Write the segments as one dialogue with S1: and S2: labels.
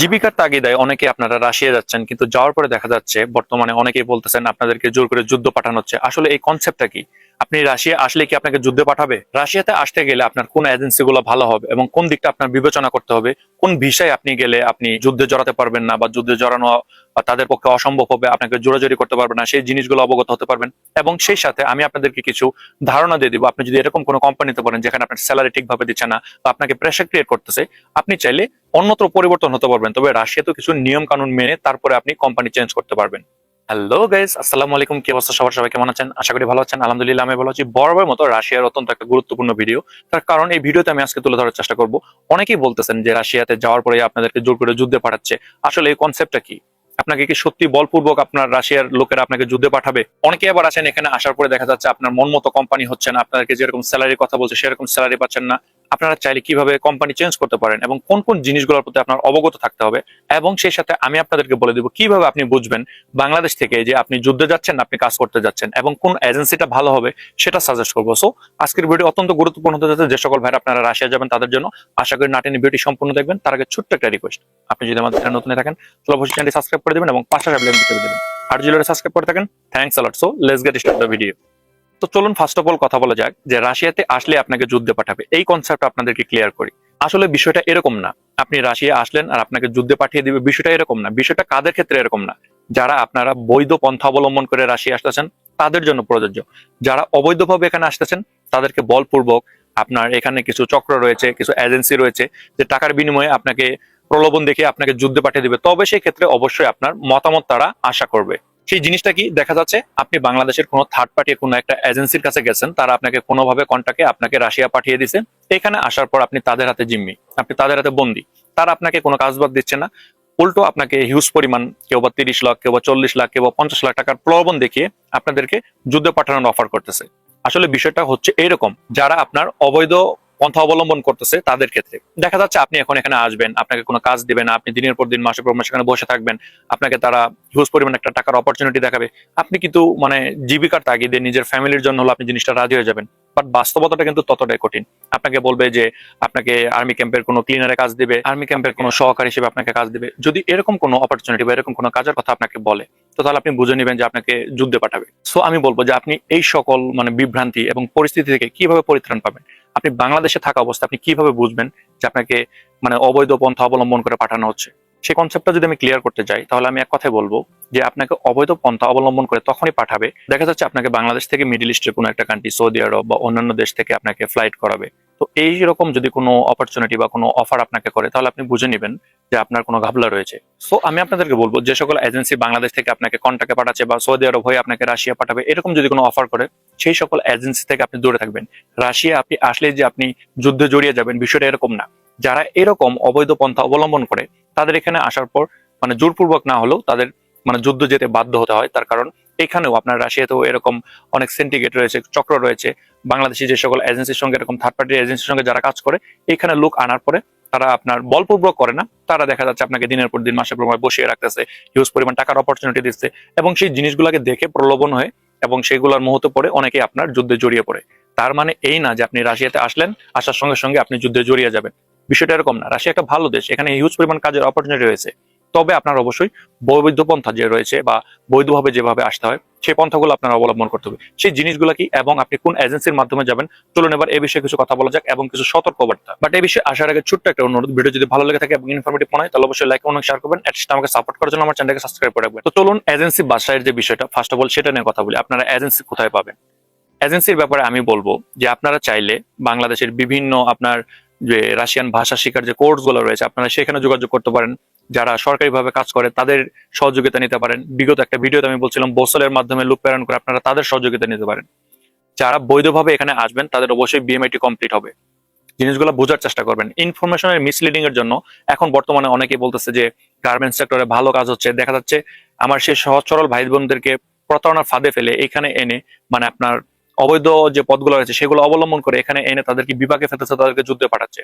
S1: জীবিকার তাগিদায় অনেকে আপনারা রাশিয়া যাচ্ছেন, কিন্তু যাওয়ার পরে দেখা যাচ্ছে, বর্তমানে অনেকেই বলতেছেন আপনাদেরকে জোর করে যুদ্ধ পাঠানো হচ্ছে। আসলে এই কনসেপ্টটা কি? আপনি রাশিয়া আসলে কি আপনাকে যুদ্ধে পাঠাবে? রাশিয়াতে আসতে গেলে আপনার কোন এজেন্সি গুলো ভালো হবে এবং কোন দিকটা আপনার বিবেচনা করতে হবে? কোন বিষয়ে আপনি গেলে আপনি যুদ্ধে জড়াতে পারবেন না বা যুদ্ধে জড়ানো তাদের পক্ষে অসম্ভব হবে, আপনাকে জোরাজোরি করতে পারবেন না, সেই জিনিসগুলো অবগত হতে পারবেন। এবং সেই সাথে আমি আপনাদেরকে কিছু ধারণা দিয়ে দিব। আপনি যদি এরকম কোনো কোম্পানিতে পারেন যেখানে আপনার স্যালারি ঠিকভাবে দিচ্ছে না বা আপনাকে প্রেশার ক্রিয়েট করতেছে, আপনি চাইলে অন্যত্র পরিবর্তন হতে পারবেন। তবে রাশিয়াতে কিছু নিয়ম কানুন মেনে তারপরে আপনি কোম্পানি চেঞ্জ করতে পারবেন। হ্যালো গাইস আসসালামু আলাইকুম কি অবস্থা? সবার সবাই কেমন আছেন? আশা করি ভালো আছেন। আলহামদুলিল্লাহ, আমি ভালো আছি। বরাবর মতো রাশিয়ার অত্যন্ত একটা গুরুত্বপূর্ণ ভিডিও তার কারণ এই ভিডিওতে আমি আজকে তুলে ধরার চেষ্টা করব। অনেকেই বলতেছেন যে রাশিয়াতে যাওয়ার পরে আপনাদেরকে জোর করে যুদ্ধে পাঠাচ্ছে। আসলে এই কনসেপ্টটা কি? আপনাকে কি সত্যি বলপূর্বক আপনার রাশিয়ার লোকেরা আপনাকে যুদ্ধে পাঠাবে? অনেকে আবার আছেন এখানে আসার পরে দেখা যাচ্ছে আপনার মন মতো কোম্পানি হচ্ছে না। আপনাদেরকে যেরকম স্যালারির কথা বলছে, সেরকম স্যালারি পাচ্ছেন না। আপনারা চাইলে কীভাবে কোম্পানি চেঞ্জ করতে পারেন এবং কোন কোন জিনিসগুলোর প্রতি আপনার অবগত থাকতে হবে এবং সেই সাথে আমি আপনাদেরকে বলে দিব কীভাবে আপনি বুঝবেন বাংলাদেশ থেকে যে আপনি যুদ্ধে যাচ্ছেন, আপনি কাজ করতে যাচ্ছেন এবং কোন এজেন্সিটা ভালো হবে সেটা সাজেস্ট করব। সো আজকের ভিডিও অত্যন্ত গুরুত্বপূর্ণ হতে যাচ্ছে। যে সকল ভাইরা আপনারা রাশিয়া যাবেন তাদের জন্য আশা করি নাটেনি ভিডিও সম্পূর্ণ দেখবেন। তার আগে ছোট্ট একটা রিকোয়েস্ট আপনি যদি আমাদের চ্যানেল নতুন থাকেন, তাহলে অবশ্যই চ্যানেলটি সাবস্ক্রাইব করে দেবেন এবং পাশে দেবেন। আর যদি সাবস্ক্রাইব করে থাকেন thanks a lot so let's get start the video তো চলুন ফার্স্ট অফ অল কথা বলা যাক যে রাশিয়াতে আসলে আপনাকে যুদ্ধে পাঠাবে। এই কনসেপ্ট আপনাদেরকে ক্লিয়ার করি। আসলে বিষয়টা এরকম না। আপনি রাশিয়া আসলেন আর আপনাকে যুদ্ধে পাঠিয়ে দিবে। বিষয়টা এরকম না। বিষয়টা কাদের ক্ষেত্রে এরকম না? যারা আপনারা বৈধ পন্থা অবলম্বন করে রাশিয়া আসতেছেন, তাদের জন্য প্রযোজ্য। যারা অবৈধভাবে এখানে আসতেছেন, তাদেরকে বলপূর্বক আপনার এখানে কিছু চক্র রয়েছে, কিছু এজেন্সি রয়েছে, যে টাকার বিনিময়ে আপনাকে প্রলোভন দেখে আপনাকে যুদ্ধে পাঠিয়ে দিবে। তবে সেই ক্ষেত্রে অবশ্যই আপনার মতামত তারা আশা করবে। সেই জিনিসটা কি দেখা যাচ্ছে? আপনি বাংলাদেশের কোনো থার্ড পার্টি কোনো একটা এজেন্সির কাছে গেছেন, তারা আপনাকে কোনোভাবে কন্টাক্টে আপনাকে রাশিয়া পাঠিয়ে দিছে। এখানে আসার পর আপনি তাদের হাতে জিম্মি, আপনি তাদের হাতে বন্দি। তারা আপনাকে কোনো কাজ বাদ দিচ্ছে না। উল্টো আপনাকে হিউজ পরিমাণ কেউ বা তিরিশ লাখ, কেউ বা চল্লিশ লাখ, কেউ বা পঞ্চাশ লাখ টাকার প্রলোভন দেখিয়ে আপনাদেরকে যুদ্ধে পাঠানোর অফার করতেছে। আসলে বিষয়টা হচ্ছে এরকম, যারা আপনার অবৈধ পন্থা অবলম্বন করতেছে তাদের ক্ষেত্রে। দেখা যাচ্ছে আপনি এখন এখানে আসবেন, আপনাকে কোনো কাজ দিবেন আপনি দিনের পর দিন মাসের পর মাস এখানে বসে থাকবেন, আপনাকে তারা হিউজ পরিমাণ একটা টাকার অপরচুনিটি দেখাবে। আপনি কিন্তু মানে জীবিকার তাগিদে নিজের ফ্যামিলির জন্য হলো আপনি জিনিসটা রাজি হয়ে যাবেন। বাট বাস্তবতাটা কিন্তু ততটাই কঠিন। আপনাকে বলবে যে আপনাকে আর্মি ক্যাম্পের কোনো ক্লিনারে কাজ দিবে আর্মি ক্যাম্পের কোনো সহকারী হিসেবে আপনাকে কাজ দিবে। যদি এরকম কোনো অপরচুনিটি বা এরকম কোনো কাজের কথা আপনাকে বলে, তো তাহলে আপনি বুঝে নেবেন যে আপনাকে যুদ্ধে পাঠাবে। সো আমি বলব যে আপনি এই সকল মানে বিভ্রান্তি এবং পরিস্থিতি থেকে কীভাবে পরিত্রাণ পাবেন? আপনি বাংলাদেশে থাকা অবস্থা আপনি কীভাবে বুঝবেন যে আপনাকে মানে অবৈধ পন্থা অবলম্বন করে পাঠানো হচ্ছে? সেই কনসেপ্টটা যদি আমি ক্লিয়ার করতে যাই, তাহলে আমি এক কথাই বলব যে আপনাকে অবৈধ পন্থা অবলম্বন করে তখনই পাঠাবে। দেখা যাচ্ছে আপনাকে বাংলাদেশ থেকে মিডিল ইস্টের কোনো একটা কান্ট্রি সৌদি আরব বা অন্যান্য দেশ থেকে আপনাকে ফ্লাইট করাবে। তো এই রকম যদি কোনো অপরচুনিটি বা কোনো অফার আপনাকে করে, তাহলে আপনি বুঝে নেবেন যে আপনার কোনো ঘাবলা রয়েছে। সো আমি আপনাদেরকে বলব, যে সকল এজেন্সি বাংলাদেশ থেকে আপনাকে কন্টাক্টে পাঠাচ্ছে বা সৌদি আরব হয়ে আপনাকে রাশিয়া পাঠাবে, এরকম যদি কোনো অফার করে, সেই সকল এজেন্সি থেকে আপনি দূরে থাকবেন। রাশিয়া আপনি আসলে যে আপনি যুদ্ধে জড়িয়ে যাবেন, বিষয়টা এরকম না। যারা এরকম অবৈধ পন্থা অবলম্বন করে, তাদের এখানে আসার পর মানে জোরপূর্বক না হলেও তাদের মানে যুদ্ধ যেতে বাধ্য হতে হয়, তার কারণ এখানেও আপনার রাশিয়াতেও এরকম অনেক সিন্ডিকেট রয়েছে, চক্র রয়েছে। বাংলাদেশি যে সকল এজেন্সির সঙ্গে এরকম থার্ড পার্টি এজেন্সির সঙ্গে যারা কাজ করে, এখানে লোক আনার পরে তারা আপনার বলপূর্বক করে না। তারা দেখা যাচ্ছে আপনাকে দিনের পর দিন, মাসের পর মাস বসিয়ে রাখতেছে হিউজ পরিমাণ টাকার অপরচুনিটি দিচ্ছে এবং সেই জিনিসগুলোকে দেখে প্রলোভন হয়ে এবং সেগুলোর মুহূর্ত পরে অনেকে আপনার যুদ্ধে জড়িয়ে পড়ে। তার মানে এই না যে আপনি রাশিয়াতে আসলেন, আসার সঙ্গে সঙ্গে আপনি যুদ্ধে জড়িয়ে যাবেন। বিষয়টা এরকম না। রাশিয়া একটা ভালো দেশ, এখানে হিউজ পরিমাণ কাজের অপরচুনিটি রয়েছে। তবে আপনার অবশ্যই বৈধ পন্থা যে রয়েছে বা বৈধভাবে যেভাবে আসতে হয়, সেই পন্থাগুলো আপনার অবলম্বন করতে হবে। সেই জিনিসগুলো কি এবং আপনি কোন এজেন্সির মাধ্যমে যাবেন, চলুন এবার এই বিষয়ে কিছু কথা বলা যাক এবং কিছু সতর্কবার্তা। বাট এই বিষয়ে আসার আগে ছোট্ট একটা অনুরোধ, ভিডিও যদি ভালো লেগে থাকে এবং ইনফরমেটিভ মনে তাহলে অবশ্যই লাইক অনেক শেয়ার করবেন অ্যাটলিস্ট আমাকে সাপোর্ট করার জন্য আমার চ্যানেলকে সাবস্ক্রাইব করে রাখবেন। তো চলুন এজেন্সি বাসায়ের যে বিষয়টা ফার্স্ট অফ অল সেটা নিয়ে কথা বলি। আপনারা এজেন্সি কোথায় পাবেন? এজেন্সির ব্যাপারে আমি বলব যে আপনারা চাইলে বাংলাদেশের বিভিন্ন আপনার যে রাশিয়ান ভাষা শেখার যে কোর্সগুলো রয়েছে, আপনারা সেখানে যোগাযোগ করতে পারেন। যারা সরকারিভাবে কাজ করে, তাদের সহযোগিতা নিতে পারেন। বিগত একটা ভিডিওতে আমি বলছিলাম, বোসলের মাধ্যমে লুক প্রেরণ করে আপনারা তাদের সহযোগিতা নিতে পারেন। যারা বৈধভাবে এখানে আসবেন, তাদের অবশ্যই বিএমআইটি কমপ্লিট হবে। জিনিসগুলো বোঝার চেষ্টা করবেন। ইনফরমেশনের মিসলিডিং এর জন্য এখন বর্তমানে অনেকেই বলতেছে যে গার্মেন্টস সেক্টরে ভালো কাজ হচ্ছে। দেখা যাচ্ছে, আমার সেই সহজ সরল ভাই বোনদেরকে প্রতারণার ফাঁদে ফেলে এখানে এনে মানে আপনার অবৈধ যে পদগুলো রয়েছে, সেগুলো অবলম্বন করে এখানে এনে তাদেরকে বিপাকে ফেলতেছে, তাদেরকে যুদ্ধে পাঠাচ্ছে।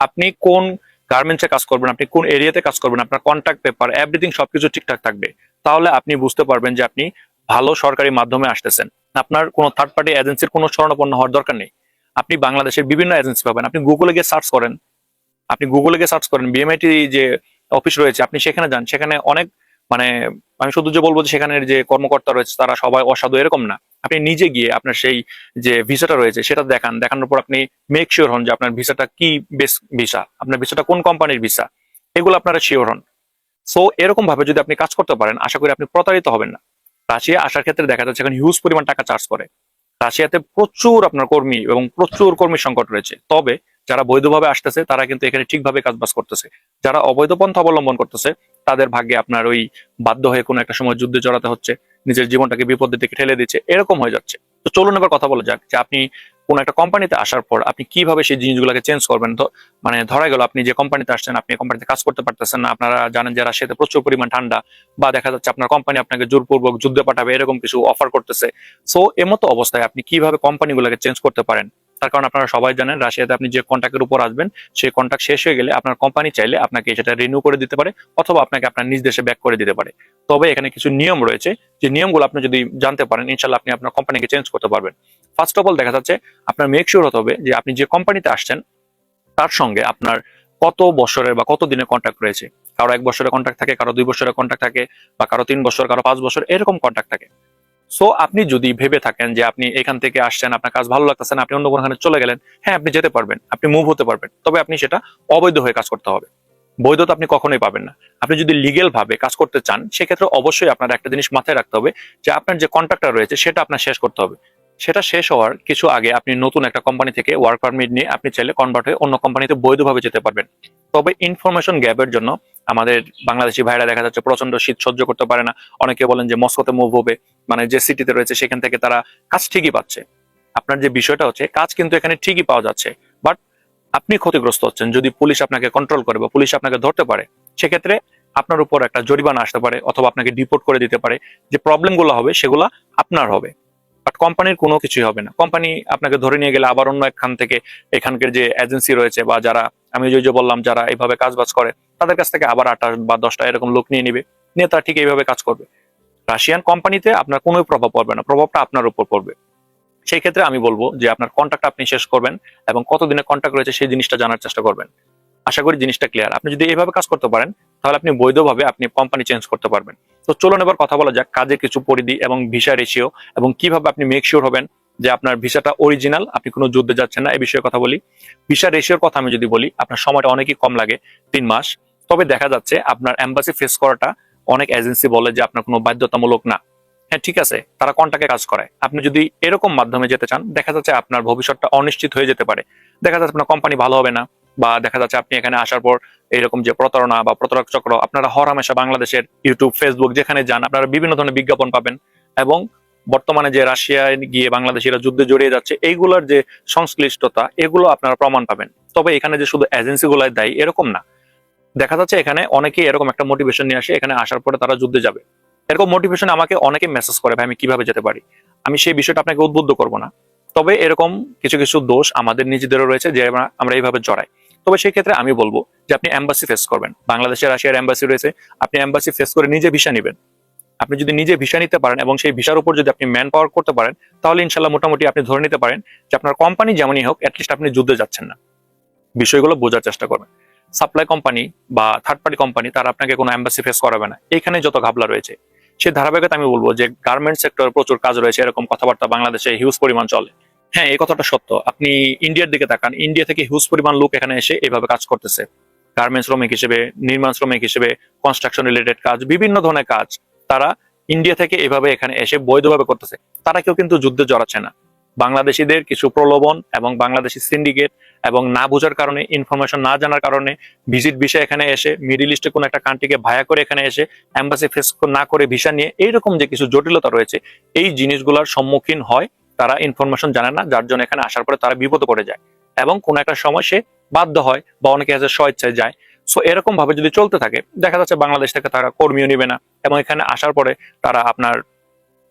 S1: আপনি কোন গার্মেন্টসে কাজ করবেন, আপনি কোন এরিয়াতে কাজ করবেন, আপনার কন্ট্যাক্ট পেপার এভরিথিং সবকিছু ঠিকঠাক থাকবে। তাহলে আপনি বুঝতে পারবেন যে আপনি ভালো সরকারি মাধ্যমে আসতেছেন। আপনার কোনো থার্ড পার্টি এজেন্সির কোনো স্বর্ণপন্ন হওয়ার দরকার নেই। আপনি বাংলাদেশের বিভিন্ন এজেন্সি পাবেন। আপনি গুগলে গিয়ে সার্চ করেন। আপনি গুগলে গিয়ে সার্চ করেন বিএমআইটি যে অফিস রয়েছে, আপনি সেখানে যান। সেখানে অনেক মানে আমি শুধু যে বলব যে সেখানের যে কর্মকর্তা রয়েছে, তারা সবাই অসাধু, এরকম না। আপনি নিজে গিয়ে আপনার সেই যে ভিসাটা রয়েছে সেটা দেখান। দেখানোর পর আপনি মেক শিওর হন যে আপনার ভিসাটা কি বেস ভিসা, আপনার ভিসাটা কোন কোম্পানির ভিসা, এগুলো আপনারা শিওর হন। সো এরকম ভাবে যদি আপনি কাজ করতে পারেন, আশা করি আপনি প্রতারিত হবেন না। রাশিয়া আসার ক্ষেত্রে দেখা যাচ্ছে এখন হিউজ পরিমাণ টাকা চার্জ করে। রাশিয়াতে প্রচুর আপনার কর্মী এবং প্রচুর কর্মী সংকট রয়েছে। তবে যারা বৈধভাবে আসতেছে, তারা কিন্তু এখানে ঠিকভাবে কাজবাজ করতেছে। যারা অবৈধ পন্থা অবলম্বন করতেছে তাদের ভাগ্যে আপনার ওই বাধ্য হয়ে কোনো একটা সময় যুদ্ধে জড়াতে হচ্ছে, নিজের জীবনটাকে বিপদের দিকে ঠেলে দিচ্ছে, এরকম হয়ে যাচ্ছে। তো চলুন এবার কথা বলা যাক যে আপনি কোন একটা কোম্পানিতে আসার পর আপনি কীভাবে সেই জিনিসগুলোকে চেঞ্জ করবেন। মানে ধরা গেল আপনি যে কোম্পানিতে আসছেন, আপনি কোম্পানিতে কাজ করতে পারতেছেন না। আপনারা জানেন যে রাশিয়াতে প্রচুর পরিমাণ ঠান্ডা বা দেখা যাচ্ছে আপনার কোম্পানি আপনাকে জোরপূর্বক যুদ্ধে পাঠাবে, এরকম কিছু অফার করতেছে। সো এমতো অবস্থায় আপনি কীভাবে কোম্পানিগুলোকে চেঞ্জ করতে পারেন? তার কারণ আপনারা সবাই জানেন রাশিয়াতে আপনি যে কন্ট্যাক্টের উপর আসবেন, সেই কন্ট্যাক্ট শেষ হয়ে গেলে আপনার কোম্পানি চাইলে আপনাকে সেটা রিনিউ করে দিতে পারে অথবা আপনাকে আপনার নিজ দেশে ব্যাক করে দিতে পারে। তবে এখানে কিছু নিয়ম রয়েছে, যে নিয়মগুলো আপনি যদি জানতে পারেন ইনশাল্লাহ আপনি আপনার কোম্পানিকে চেঞ্জ করতে পারবেন। ফার্স্ট অফ অল দেখা যাচ্ছে আপনার মেক শিওর হতে হবে যে আপনি যে কোম্পানিতে আসছেন, তার সঙ্গে আপনার কত বছরের বা কত দিনের কন্ট্যাক্ট রয়েছে। কারও এক বছরের কন্ট্রাক্ট থাকে, কারও দুই বছরের কন্ট্যাক্ট থাকে, বা কারও তিন বছর, কারও পাঁচ বছর, এরকম কন্ট্যাক্ট থাকে। সো আপনি যদি ভেবে থাকেন যে আপনি এখান থেকে আসছেন, আপনার কাজ ভালো লাগতেছে না, আপনি অন্য কোনোখানে চলে গেলেন হ্যাঁ আপনি যেতে পারবেন, আপনি মুভ হতে পারবেন, তবে আপনি সেটা অবৈধ হয়ে কাজ করতে হবে। বৈধতা আপনি কখনোই পাবেন না। আপনি যদি লিগেল ভাবে কাজ করতে চান, সেক্ষেত্রে অবশ্যই আপনার একটা জিনিস মাথায় রাখতে হবে যে আপনার যে কন্ট্রাক্টটা রয়েছে, সেটা আপনার শেষ করতে হবে। সেটা শেষ হওয়ার কিছু আগে আপনি নতুন একটা কোম্পানি থেকে ওয়ার্ক পারমিট নিয়ে আপনি চাইলে কনভার্ট হয়ে অন্য কোম্পানিতে বৈধভাবে যেতে পারবেন। তবে ইনফরমেশন গ্যাপের জন্য আমাদের বাংলাদেশি ভাইরা দেখা যাচ্ছে প্রচণ্ড শীত সহ্য করতে পারে না। অনেকে বলেন যে মস্কোতে মুভ হবে মানে যে সিটিতে রয়েছে সেখান থেকে তারা কাজ ঠিকই পাচ্ছে। আপনার যে বিষয়টা হচ্ছে, কাজ কিন্তু এখানে ঠিকই পাওয়া যাচ্ছে। বাট আপনি ক্ষতিগ্রস্ত হচ্ছেন। যদি পুলিশ আপনাকে কন্ট্রোল করে বা পুলিশ আপনাকে ধরতে পারে, সেক্ষেত্রে আপনার উপর একটা জরিমানা আসতে পারে অথবা আপনাকে ডিপোর্ট করে দিতে পারে। যে প্রবলেমগুলো হবে, সেগুলো আপনার হবে। বাট কোম্পানির কোনো কিছুই হবে না। কোম্পানি আপনাকে ধরে নিয়ে গেলে আবার অন্য একখান থেকে এখানকার যে এজেন্সি রয়েছে বা যারা, আমি যে যে বললাম যারা এইভাবে কাজ বাজ করে, তাদের কাছ থেকে আবার আটটা বা দশটা এরকম লোক নিয়ে নিবে। নিয়ে তারা ঠিক এইভাবে কাজ করবে। রাশিয়ান কোম্পানিতে আপনার কোনো প্রভাব পড়বে না, প্রভাবটা আপনার উপর পড়বে। সেই ক্ষেত্রে আমি বলব যে আপনার কন্ট্যাক্ট আপনি শেষ করবেন এবং কতদিনের কন্ট্যাক্ট রয়েছে সেই জিনিসটা জানার চেষ্টা করবেন। আশা করি জিনিসটা ক্লিয়ার আপনি যদি এইভাবে কাজ করতে পারেন, তাহলে আপনি বৈধভাবে আপনি কোম্পানি চেঞ্জ করতে পারবেন। তো চলুন এবার কথা বলা যাক কাজের কিছু পরিধি এবং ভিসা রেশিও এবং কীভাবে আপনি মেক শিওর হবেন যে আপনার ভিসাটা অরিজিনাল আপনি কোনো যুদ্ধে যাচ্ছেন না এই বিষয়ে কথা বলি। ভিসা রেশিওর কথা আমি যদি বলি, আপনার সময়টা অনেকই কম লাগে, তিন মাস। তবে দেখা যাচ্ছে আপনার এম্বাসি ফেস করাটা অনেক এজেন্সি বলে যে আপনার কোনো বাধ্যতামূলক না। হ্যাঁ ঠিক আছে, তারা কন্টাকে কাজ করে। আপনি যদি এরকম মাধ্যমে যেতে চান, দেখা যাচ্ছে আপনার ভবিষ্যৎটা অনিশ্চিত হয়ে যেতে পারে। দেখা যাচ্ছে আপনার কোম্পানি ভালো হবে না। বা দেখা যাচ্ছে আপনি এখানে আসার পর এরকম যে প্রতারণা বা প্রতারক চক্র, আপনারা হরহামেশা বাংলাদেশের ইউটিউব ফেসবুক যেখানে যান, আপনারা বিভিন্ন ধরনের বিজ্ঞাপন পাবেন এবং বর্তমানে যে রাশিয়ায় গিয়ে বাংলাদেশিরা যুদ্ধে জড়িয়ে যাচ্ছে, এইগুলোর যে সংশ্লিষ্টতা, এগুলো আপনারা প্রমাণ পাবেন। তবে এখানে যে শুধু এজেন্সি গুলাই দায়ী, এরকম না। দেখা যাচ্ছে এখানে অনেকেই এরকম একটা মোটিভেশন নিয়ে আসে, এখানে আসার পরে তারা যুদ্ধে যাবে। এরকম মোটিভেশন আমাকে অনেকে মেসেজ করে, ভাই, আমি কীভাবে যেতে পারি? আমি সেই বিষয়টা আপনাকে উদ্বুদ্ধ করব না। তবে এরকম কিছু কিছু দোষ আমাদের নিজেদেরও রয়েছে, যে আমরা এইভাবে জড়াই। তবে সেই ক্ষেত্রে আমি বলব যে আপনি এম্বাসি ফেস করবেন। বাংলাদেশে, রাশিয়ার এম্বাসি রয়েছে, আপনি এম্বাসি ফেস করে নিজে ভিসা নেবেন। আপনি যদি নিজে ভিসা নিতে পারেন এবং সেই ভিসার উপর যদি আপনি ম্যান পাওয়ার করতে পারেন, তাহলে ইনশাল্লাহ মোটামুটি আপনি ধরে নিতে পারেন যে আপনার কোম্পানি যেমনই হোক অ্যাটলিস্ট আপনি যুদ্ধে যাচ্ছেন না। বিষয়গুলো বোঝার চেষ্টা করবেন। সাপ্লাই কোম্পানি বা থার্ড পার্টি কোম্পানি তারা আপনাকে কোনো এম্বাসি ফেস করাবে না। এখানে যত ঘাবলা রয়েছে সেই ধারাবাহিকতা আমি বলব যে গার্মেন্ট সেক্টর প্রচুর কাজ রয়েছে, এরকম কথাবার্তা বাংলাদেশে হিউজ পরিমাণ চলে। হ্যাঁ এই কথাটা সত্য। আপনি ইন্ডিয়ার দিকে তাকান। ইন্ডিয়া থেকে হিউজ পরিমাণ লোক এখানে এসে এইভাবে কাজ করতেছে। গার্মেন্টস শ্রমিক হিসেবে, নির্মাণ শ্রমিক হিসেবে কনস্ট্রাকশন রিলেটেড কাজ, বিভিন্ন ধরনের কাজ তারা ইন্ডিয়া থেকে এভাবে এখানে এসে বৈধভাবে করতেছে। তারা কেউ কিন্তু যুদ্ধে জড়াচ্ছে না। বাংলাদেশিদের কিছু প্রলোভন এবং বাংলাদেশি সিন্ডিকেট এবং না বোঝার কারণে ইনফরমেশন না জানার কারণে ভিজিট ভিসা এখানে এসে মিডিল ইস্টে কোনো একটা কান্ট্রিকে ভায়া করে এখানে এসে অ্যাম্বাসি ফেস না করে ভিসা নিয়ে এইরকম যে কিছু জটিলতা রয়েছে, এই জিনিসগুলোর সম্মুখীন হয় তারা ইনফরমেশন জানে না, যার জন্য এখানে আসার পরে তারা বিপদে পড়ে যায়। এবং কোনো একটা সময় সে বাধ্য হয় বা অনেকে আছে স্বেচ্ছায় যায়। সো এরকম ভাবে যদি চলতে থাকে, দেখা যাচ্ছে বাংলাদেশ থেকে তারা কর্মীও নিবে না এবং এখানে আসার পরে তারা আপনার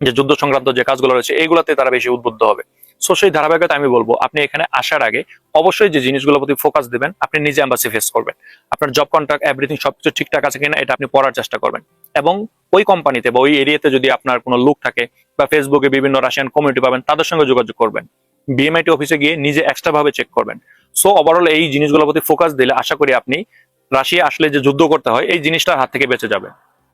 S1: যে যুদ্ধ সংক্রান্ত যে কাজগুলো রয়েছে এইগুলোতে তারা বেশি উদ্বুদ্ধ হবে। সো সেই ধারাবাহিকতা আমি বলব, আপনি এখানে আসার আগে অবশ্যই যে জিনিসগুলোর প্রতি ফোকাস দিবেন, আপনি নিজে অ্যাম্বাসি ফেস করবেন। আপনার জব কন্ট্রাক্ট এভরিথিং সবকিছু ঠিকঠাক আছে কিনা, এটা আপনি পড়ার চেষ্টা করবেন। এবং ওই কোম্পানিতে বা ওই এরিয়াতে যদি আপনার কোনো লুক থাকে বা ফেসবুকে বিভিন্ন রাশিয়ান কমিউনিটি পাবেন, তাদের সঙ্গে যোগাযোগ করবেন। বিএমআইটি অফিসে গিয়ে নিজে এক্সট্রা ভাবে চেক করবেন। সো ওভারঅল এই জিনিসগুলোর প্রতি ফোকাস দিলে আশা করি আপনি রাশিয়া আসলে যে যুদ্ধ করতে হয়, এই জিনিসটার হাত থেকে বেঁচে যাবে।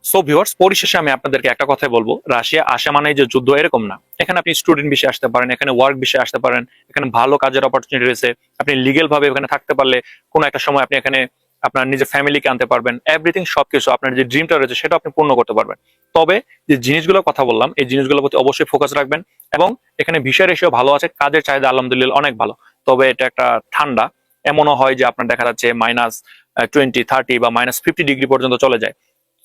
S1: সো ভিউয়ার্স পরিশেষে আমি আপনাদেরকে একটা কথাই বলব, রাশিয়া আসা মানে যে যুদ্ধ এরকম না। এখানে আপনি স্টুডেন্ট বিষয়ে আসতে পারেন, এখানে ওয়ার্ক বিষয়ে আসতে পারেন, এখানে ভালো কাজের অপরচুনিটি রয়েছে। আপনি লিগেল ভাবে এখানে থাকতে পারলে কোনো একটা সময় আপনি এখানে আপনার নিজের ফ্যামিলিকে আনতে পারবেন এভরিথিং সবকিছু আপনার যে ড্রিমটা রয়েছে সেটা আপনি পূর্ণ করতে পারবেন। তবে যে জিনিসগুলো কথা বললাম, এই জিনিসগুলোর প্রতি অবশ্যই ফোকাস রাখবেন এবং এখানে ভিসা রেশিও ভালো আছে, কাজের চাহিদা আলহামদুলিল্লাহ অনেক ভালো। তবে এটা একটা ঠান্ডা, এমনও হয় যে আপনার দেখা যাচ্ছে মাইনাস টোয়েন্টি থার্টি বা মাইনাস ফিফটি ডিগ্রি পর্যন্ত চলে যায়।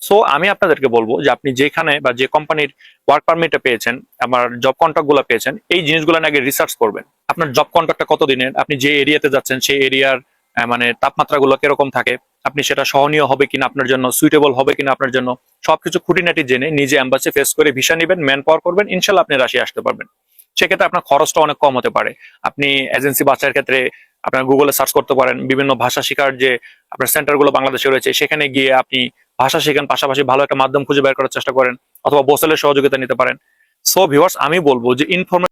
S1: সো আমি আপনাদেরকে বলব যে আপনি যেখানে বা যে কোম্পানির ওয়ার্ক পারমিটটা পেয়েছেন, আমার জব কন্ট্রাক্টগুলো পেয়েছেন, এই জিনিসগুলো আগে রিসার্চ করবেন। আপনার জব কন্ট্রাক্টটা কত দিনের আপনি যে এরিয়াতে যাচ্ছেন, সেই এরিয়ার মানে তাপমাত্রাগুলো কীরকম থাকে, আপনি সেটা সহনীয় হবে কিনা আপনার জন্য সুইটেবল হবে কিনা আপনার জন্য, সবকিছু খুঁটিনাটি জেনে নিজে অ্যাম্বাসি ফেস করে ভিসা নেবেন ম্যান পাওয়ার করবেন, ইনশাল্লাহ আপনি রাশিয়া আসতে পারবেন। সেক্ষেত্রে আপনার খরচটা অনেক কম হতে পারে। আপনি এজেন্সি বাচ্চার ক্ষেত্রে আপনার গুগলে সার্চ করতে পারেন, বিভিন্ন ভাষা শেখার যে আপনার সেন্টারগুলো বাংলাদেশে রয়েছে, সেখানে গিয়ে আপনি ভাষা শেখেন, পাশাপাশি ভালো একটা মাধ্যম খুঁজে বের করার চেষ্টা করেন, অথবা বোসেলের সহযোগিতা নিতে পারেন। সো ভিউয়ার্স আমি বলব যে ইনফরমেশন